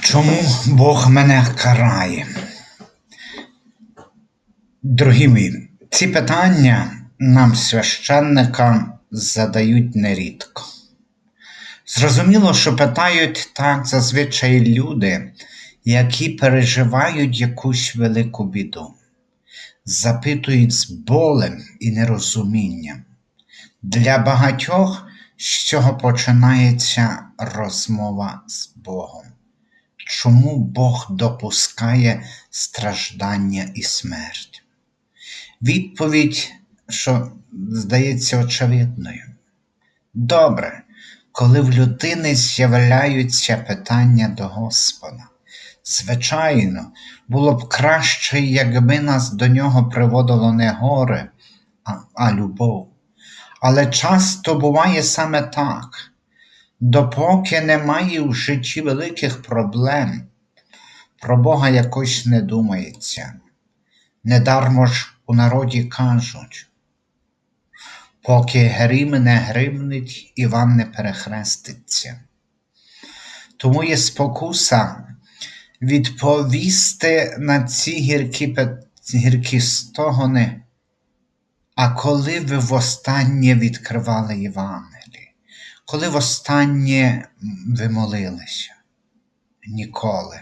Чому Бог мене карає? Дорогі мої, ці питання нам, священникам, задають нерідко. Зрозуміло, що питають так зазвичай люди, які переживають якусь велику біду, запитують з болем і нерозумінням. Для багатьох з цього починається розмова з Богом. Чому Бог допускає страждання і смерть? Відповідь, що здається очевидною. Добре, коли в людини з'являються питання до Господа. Звичайно, було б краще, якби нас до нього приводило не горе, а, а любов. Але часто буває саме так. Допоки немає в житті великих проблем, про Бога якось не думається. Недармо ж у народі кажуть, поки грім не гримнить, Іван не перехреститься. Тому є спокуса відповісти на ці гіркі, гіркі стогони, а коли ви востаннє відкривали Євангеліє? Коли востаннє ви молилися? Ніколи.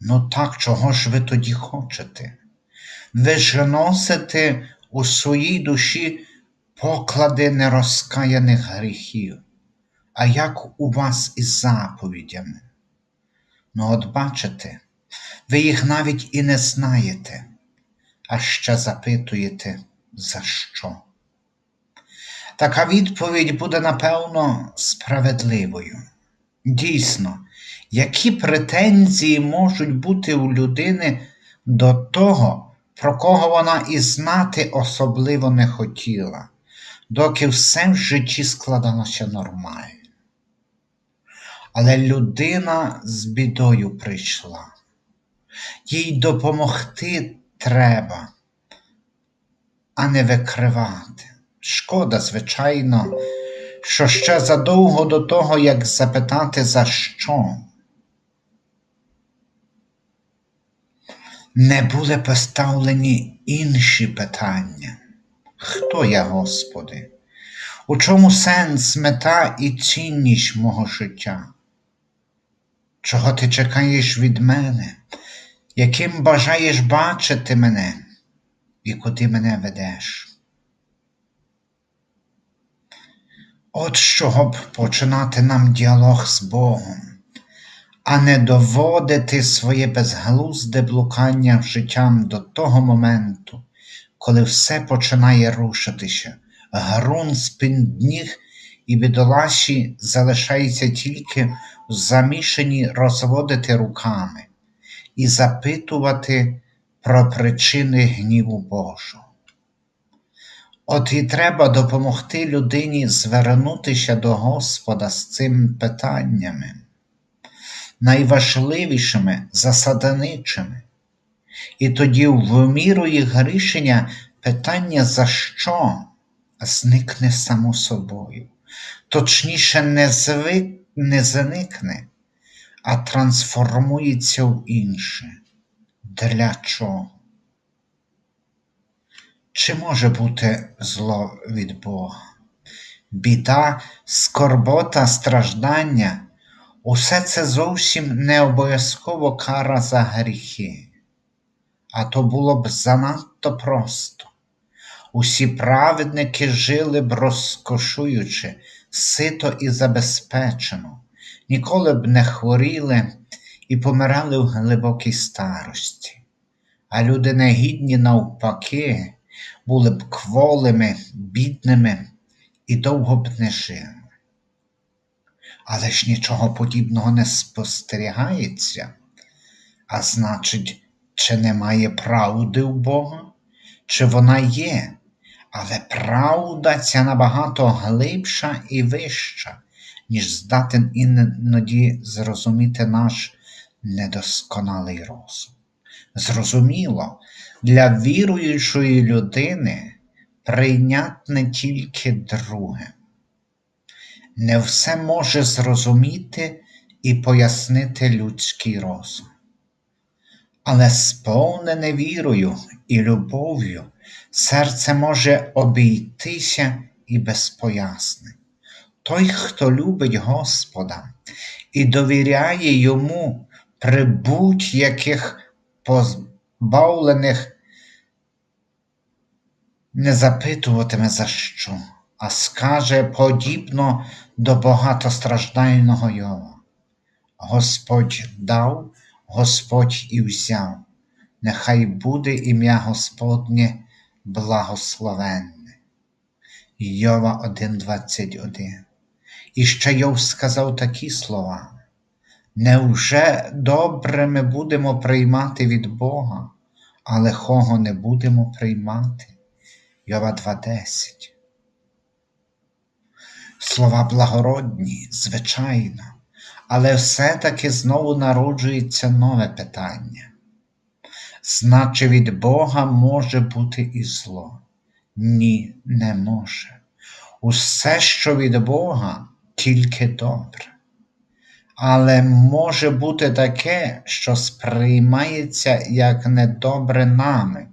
Ну так, чого ж ви тоді хочете? Ви ж носите у своїй душі поклади нерозкаяних гріхів. А як у вас із заповідями? Ну, от бачите, ви їх навіть і не знаєте, а ще запитуєте, за що? Така відповідь буде, напевно, справедливою. Дійсно, які претензії можуть бути у людини до того, про кого вона і знати особливо не хотіла, доки все в житті складалося нормально. Але людина з бідою прийшла. Їй допомогти треба, а не викривати. Шкода, звичайно, що ще задовго до того, як запитати за що, не були поставлені інші питання. Хто я, Господи? У чому сенс, мета і цінність мого життя? Чого ти чекаєш від мене? Яким бажаєш бачити мене і куди мене ведеш? От з чого б починати нам діалог з Богом, а не доводити своє безглузде блукання життям до того моменту, коли все починає рушитися, грунт з-під і бідолаші залишається тільки в замішані розводити руками і запитувати про причини гніву Божого. От і треба допомогти людині звернутися до Господа з цими питаннями, найважливішими засадничими. І тоді в міру їх рішення питання за що зникне само собою, точніше, не, звик, не зникне, а трансформується в інше. Для чого? Чи може бути зло від Бога? Біда, скорбота, страждання усе це зовсім не обов'язково кара за гріхи, а то було б занадто просто. Усі праведники жили б розкошуючи, сито і забезпечено, ніколи б не хворіли і помирали в глибокій старості. А люди негідні навпаки були б кволими, бідними і довго б не жили. Але ж нічого подібного не спостерігається, а значить, чи немає правди у Бога, чи вона є, але правда ця набагато глибша і вища, ніж здатен іноді зрозуміти наш недосконалий розум. Зрозуміло, для віруючої людини прийнятне тільки друге. Не все може зрозуміти і пояснити людський розум. Але сповнене вірою і любов'ю серце може обійтися і без пояснень. Той, хто любить Господа і довіряє йому при будь-яких позбавлених, не запитуватиме за що, а скаже подібно до багатостраждального Йова. Господь дав, Господь і взяв, нехай буде ім'я Господнє благословенне. Йова 1,21 І ще Йов сказав такі слова. Невже добре ми будемо приймати від Бога, а лихого не будемо приймати? Йова 2.10 Слова благородні, звичайно, але все-таки знову народжується нове питання. Значить, від Бога може бути і зло? Ні, не може. Усе, що від Бога, тільки добре. Але може бути таке, що сприймається як недобре нами,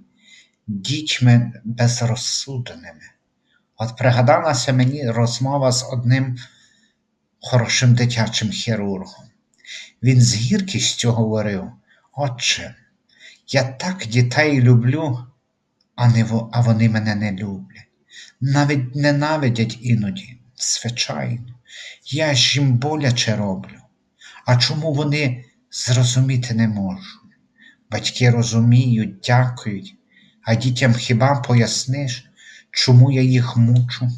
дітьми безрозсудними. От пригадалася мені розмова з одним хорошим дитячим хірургом. Він з гіркістю говорив: Отче, я так дітей люблю, а, не, а вони мене не люблять. Навіть ненавидять іноді, звичайно, я ж їм боляче роблю. А чому вони зрозуміти не можуть? Батьки розуміють, дякують, а дітям хіба поясниш, чому я їх мучу?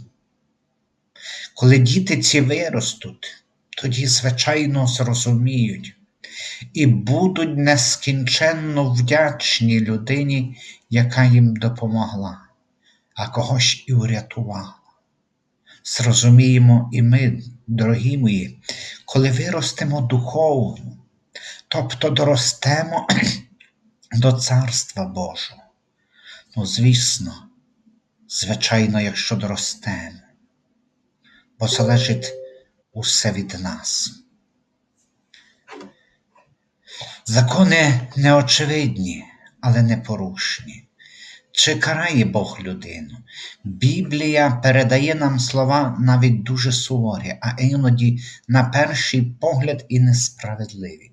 Коли діти ці виростуть, тоді, звичайно, зрозуміють і будуть нескінченно вдячні людині, яка їм допомогла, а когось і врятувала. Зрозуміємо і ми, дорогі мої, коли виростемо духовно, тобто доростемо до Царства Божого. Ну, звісно, звичайно, якщо доростемо, бо залежить усе від нас. Закони неочевидні, але непорушні. Чи карає Бог людину? Біблія передає нам слова навіть дуже суворі, а іноді, на перший погляд, і несправедливі.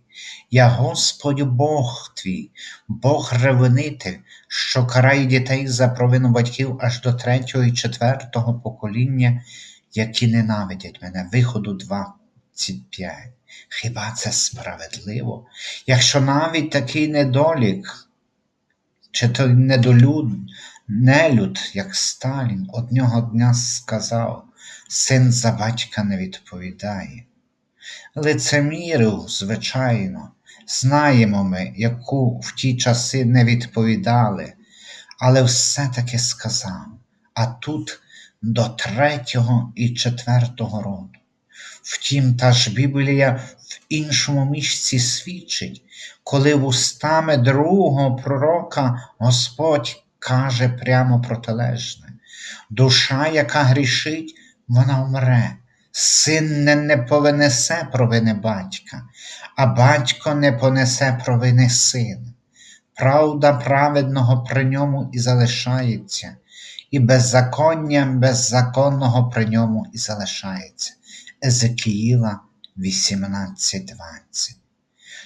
Я Господь Бог твій, Бог ревнитель, що карає дітей за провину батьків аж до третього і четвертого покоління, які ненавидять мене. Виходу 25. Хіба це справедливо? Якщо навіть такий недолік чи той недолюд, нелюд, як Сталін, одного дня сказав, син за батька не відповідає. Лицемірив, звичайно, знаємо ми, яку в ті часи не відповідали, але все-таки сказав, а тут до третього і четвертого роду. Втім, та ж Біблія в іншому місці свідчить, коли вустами другого пророка Господь каже прямо протилежне: душа, яка грішить, вона вмре, син не, не понесе провини батька, а батько не понесе провини сина. Правда праведного при ньому і залишається, і беззаконня беззаконного при ньому і залишається. Езекіїла 18.20.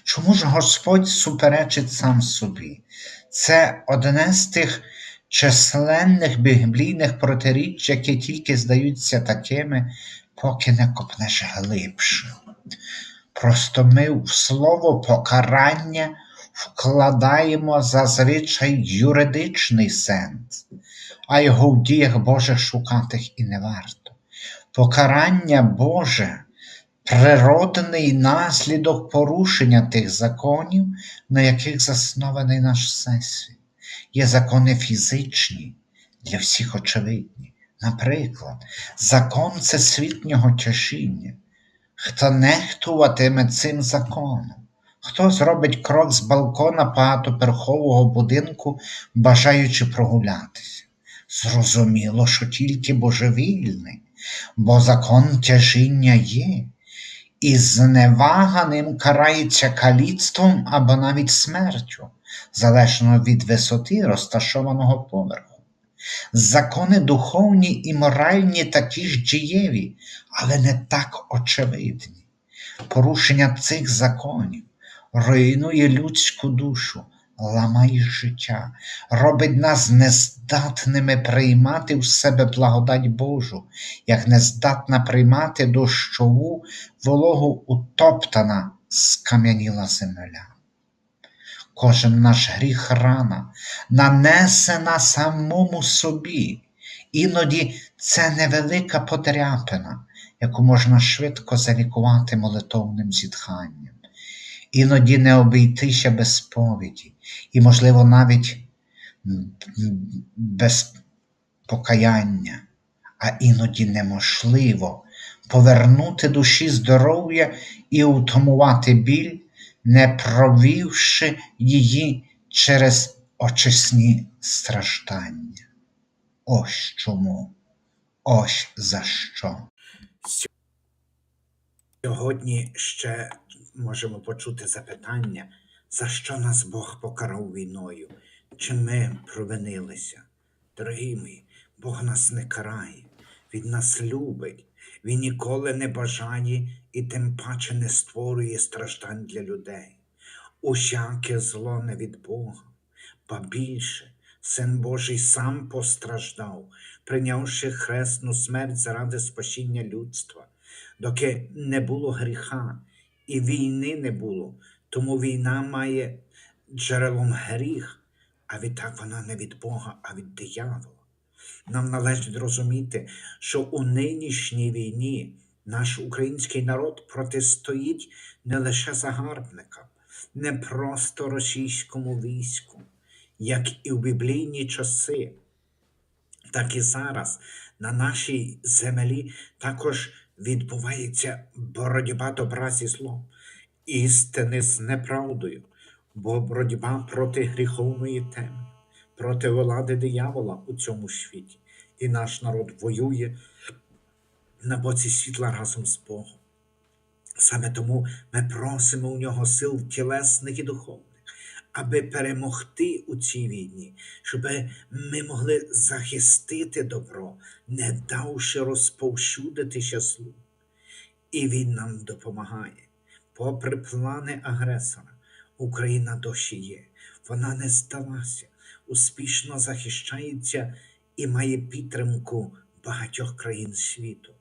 Чому ж Господь суперечить сам собі? Це одне з тих численних біблійних протиріч, які тільки здаються такими, поки не копнеш глибше. Просто ми в слово покарання вкладаємо зазвичай юридичний сенс, а його в діях Божих шукати і не варто. Покарання Боже природний наслідок порушення тих законів, на яких заснований наш всесвіт. Є закони фізичні, для всіх очевидні. Наприклад, закон всесвітнього тяжіння. Хто нехтуватиме цим законом? Хто зробить крок з балкона багатоперхового будинку, бажаючи прогулятися? Зрозуміло, що тільки божевільний, бо закон тяжіння є, і зневага ним карається каліцтвом або навіть смертю, залежно від висоти розташованого поверху. Закони духовні і моральні такі ж дієві, але не так очевидні. Порушення цих законів руйнує людську душу, ламає життя, робить нас нездатними приймати в себе благодать Божу, як нездатна приймати дощову вологу утоптана скам'яніла земля. Кожен наш гріх рана нанесена самому собі. Іноді це невелика подряпина, яку можна швидко залікувати молитовним зітханням. Іноді не обійтися без сповіді, і, можливо, навіть без покаяння, а іноді неможливо повернути душі здоров'я і утамувати біль, не провівши її через очисні страждання. Ось чому, ось за що. Сьогодні ще можемо почути запитання, за що нас Бог покарав війною, чи ми провинилися. Дорогі мої, Бог нас не карає, Він нас любить, Він ніколи не бажає і тим паче не створює страждань для людей. Усяке зло не від Бога, ба більше, Син Божий сам постраждав, прийнявши хресну смерть заради спасіння людства доки не було гріха і війни не було, тому війна має джерелом гріх, а відтак вона не від Бога, а від диявола. Нам належить розуміти, що у нинішній війні наш український народ протистоїть не лише загарбникам, не просто російському війську, як і в біблійні часи так і зараз на нашій землі також відбувається боротьба добра зі злом, істини з неправдою, бо боротьба проти гріховної теми, проти влади диявола у цьому світі. І наш народ воює на боці світла разом з Богом. Саме тому ми просимо у нього сил тілесних і духовних, аби перемогти у цій війні, щоб ми могли захистити добро, не давши розповсюдитися злу. І він нам допомагає. Попри плани агресора, Україна досі є. Вона не здалася, успішно захищається і має підтримку багатьох країн світу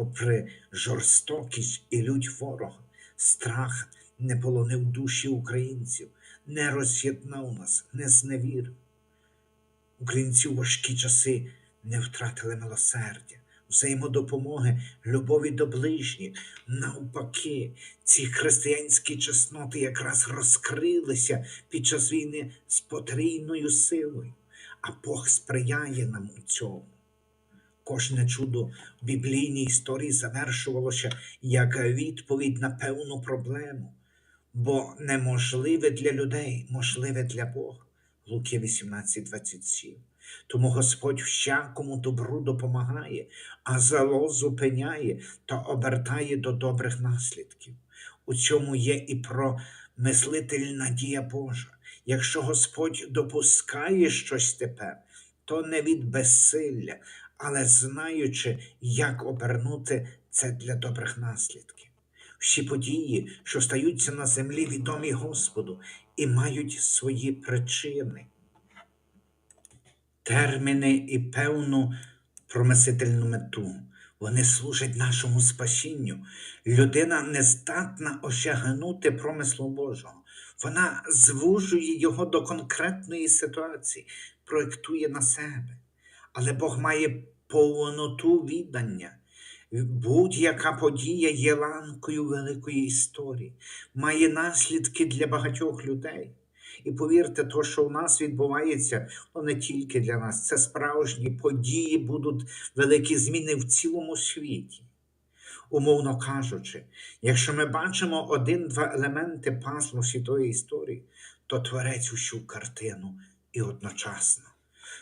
попри жорстокість і лють ворога, страх не полонив душі українців, не роз'єднав нас, не зневірив. Українці у важкі часи не втратили милосердя, взаємодопомоги, любові до ближніх. Навпаки, ці християнські чесноти якраз розкрилися під час війни з потрійною силою, а Бог сприяє нам у цьому. Кожне чудо в біблійній історії завершувалося як відповідь на певну проблему, бо неможливе для людей, можливе для Бога. Луки 18:27. Тому Господь всякому добру допомагає, а зло зупиняє та обертає до добрих наслідків. У цьому є і промислительна дія Божа. Якщо Господь допускає щось тепер, то не від безсилля, але знаючи, як обернути це для добрих наслідків. Всі події, що стаються на землі, відомі Господу і мають свої причини, терміни і певну промислительну мету. Вони служать нашому спасінню. Людина не здатна осягнути промислу Божого. Вона звужує його до конкретної ситуації, проєктує на себе. Але Бог має повноту віддання. Будь-яка подія є ланкою великої історії, має наслідки для багатьох людей. І повірте, то, що у нас відбувається, то не тільки для нас, це справжні події, будуть великі зміни в цілому світі. Умовно кажучи, якщо ми бачимо один-два елементи пазлу світої історії, то творець усю картину і одночасно.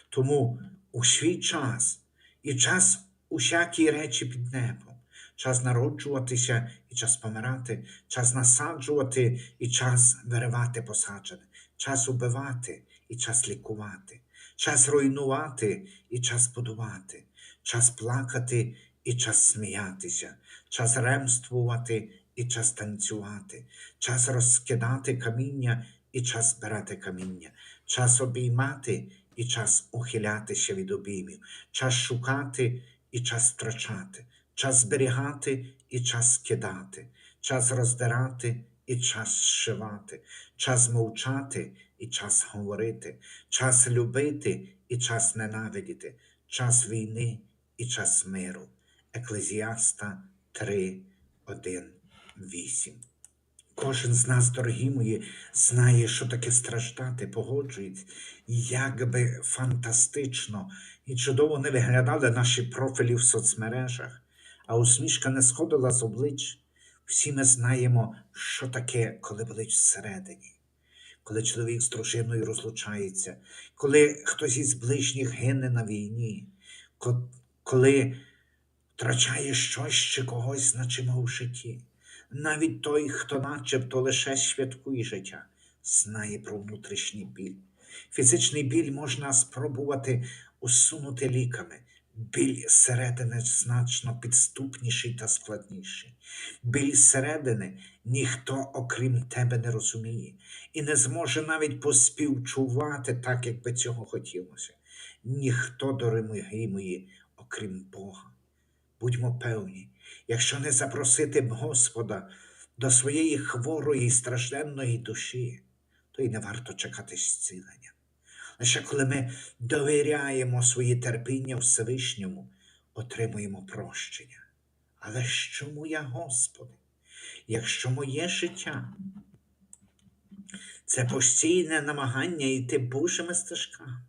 Тому у свій час і час усякі речі під небом, час народжуватися і час помирати, час насаджувати і час виривати посаджене, час убивати і час лікувати, час руйнувати і час будувати, час плакати і час сміятися, час ремствувати і час танцювати, час розкидати каміння і час збирати каміння, час обіймати і час ухилятися від обіймів, час шукати і час втрачати, час зберігати і час скидати, час роздирати і час зшивати, час мовчати і час говорити, час любити і час ненавидіти, час війни і час миру. Еклезіаста 3, 1, 8. Кожен з нас, дорогі мої, знає, що таке страждати, погоджується, як би фантастично і чудово не виглядали наші профілі в соцмережах, а усмішка не сходила з облич. Всі ми знаємо, що таке, коли болить всередині, коли чоловік з дружиною розлучається, коли хтось із ближніх гине на війні, коли втрачає щось чи когось значимого в житті. Навіть той, хто начебто лише святкує життя, знає про внутрішній біль. Фізичний біль можна спробувати усунути ліками. Біль зсередини значно підступніший та складніший. Біль зсередини ніхто, окрім тебе, не розуміє і не зможе навіть поспівчувати так, як би цього хотілося. Ніхто, дорогі мої, окрім Бога. Будьмо певні, якщо не запросити б Господа до своєї хворої і стражденної душі, то й не варто чекати зцілення. Лише коли ми довіряємо свої терпіння Всевишньому, отримуємо прощення. Але що моя Господи, якщо моє життя це постійне намагання йти Божими стежками,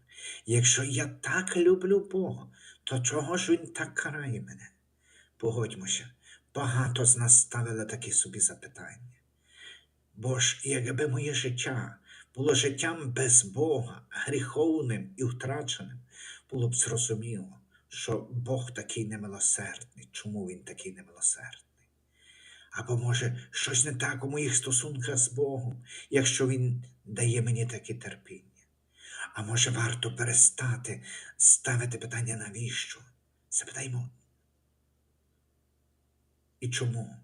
якщо я так люблю Бога, то чого ж Він так карає мене? Погодьмося, багато з нас ставили такі собі запитання. Бо ж, якби моє життя було життям без Бога, гріховним і втраченим, було б зрозуміло, що Бог такий немилосердний. Чому він такий немилосердний? Або може щось не так у моїх стосунках з Богом, якщо Він дає мені таке терпіння. А може варто перестати ставити питання навіщо? Запитаймо, і чому?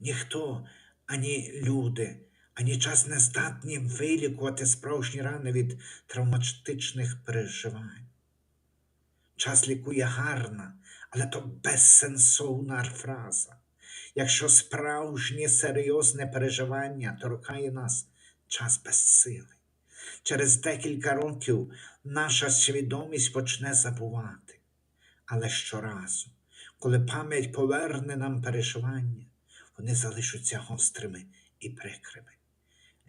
Ніхто, ані люди, ані час не здатні вилікувати справжні рани від травматичних переживань. Час лікує гарна, але то безсенсовна фраза. Якщо справжнє серйозне переживання торкає нас, час безсилий. Через декілька років наша свідомість почне забувати. Але щоразу, коли пам'ять поверне нам переживання, вони залишаться гострими і прикрими.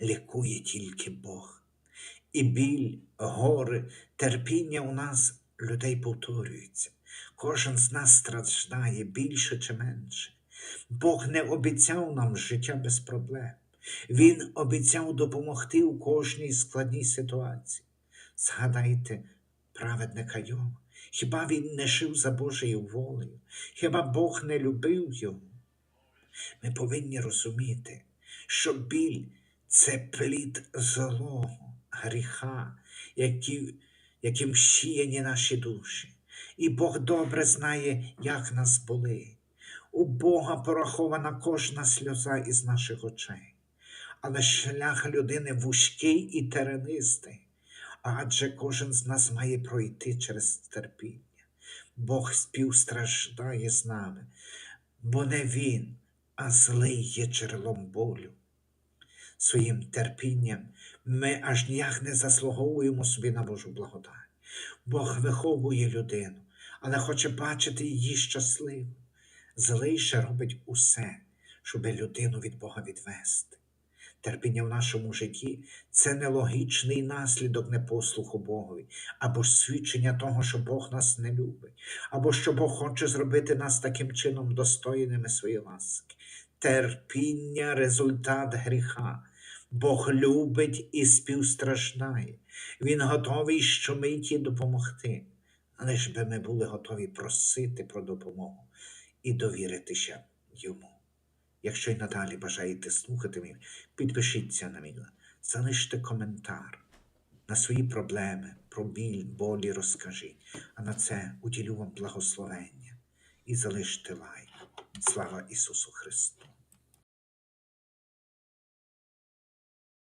Лікує тільки Бог. І біль, гори, терпіння у нас людей повторюється. Кожен з нас страждає більше чи менше. Бог не обіцяв нам життя без проблем. Він обіцяв допомогти у кожній складній ситуації. Згадайте праведника Йова. Хіба він не жив за Божою волею? Хіба Бог не любив його? Ми повинні розуміти, що біль це плід злого, гріха, які, яким сіяні наші душі. І Бог добре знає, як нас болить. У Бога порахована кожна сльоза із наших очей. Але шлях людини вузький і теренистий, адже кожен з нас має пройти через терпіння. Бог співстраждає з нами, бо не Він, а злий є джерелом болю. Своїм терпінням ми аж ніяк не заслуговуємо собі на Божу благодать. Бог виховує людину, але хоче бачити її щасливу. Злий ще робить усе, щоб людину від Бога відвести. Терпіння в нашому житті це нелогічний наслідок непослуху Богові, або ж свідчення того, що Бог нас не любить, або що Бог хоче зробити нас таким чином достойними своєї ласки. Терпіння результат гріха. Бог любить і співстраждає. Він готовий щомиті допомогти. Але ж би ми були готові просити про допомогу і довіритися йому. Якщо й надалі бажаєте слухати мене, підпишіться на мене, залиште коментар. На свої проблеми, про біль, болі розкажіть, а на це уділю вам благословення і залиште лайк. Слава Ісусу Христу!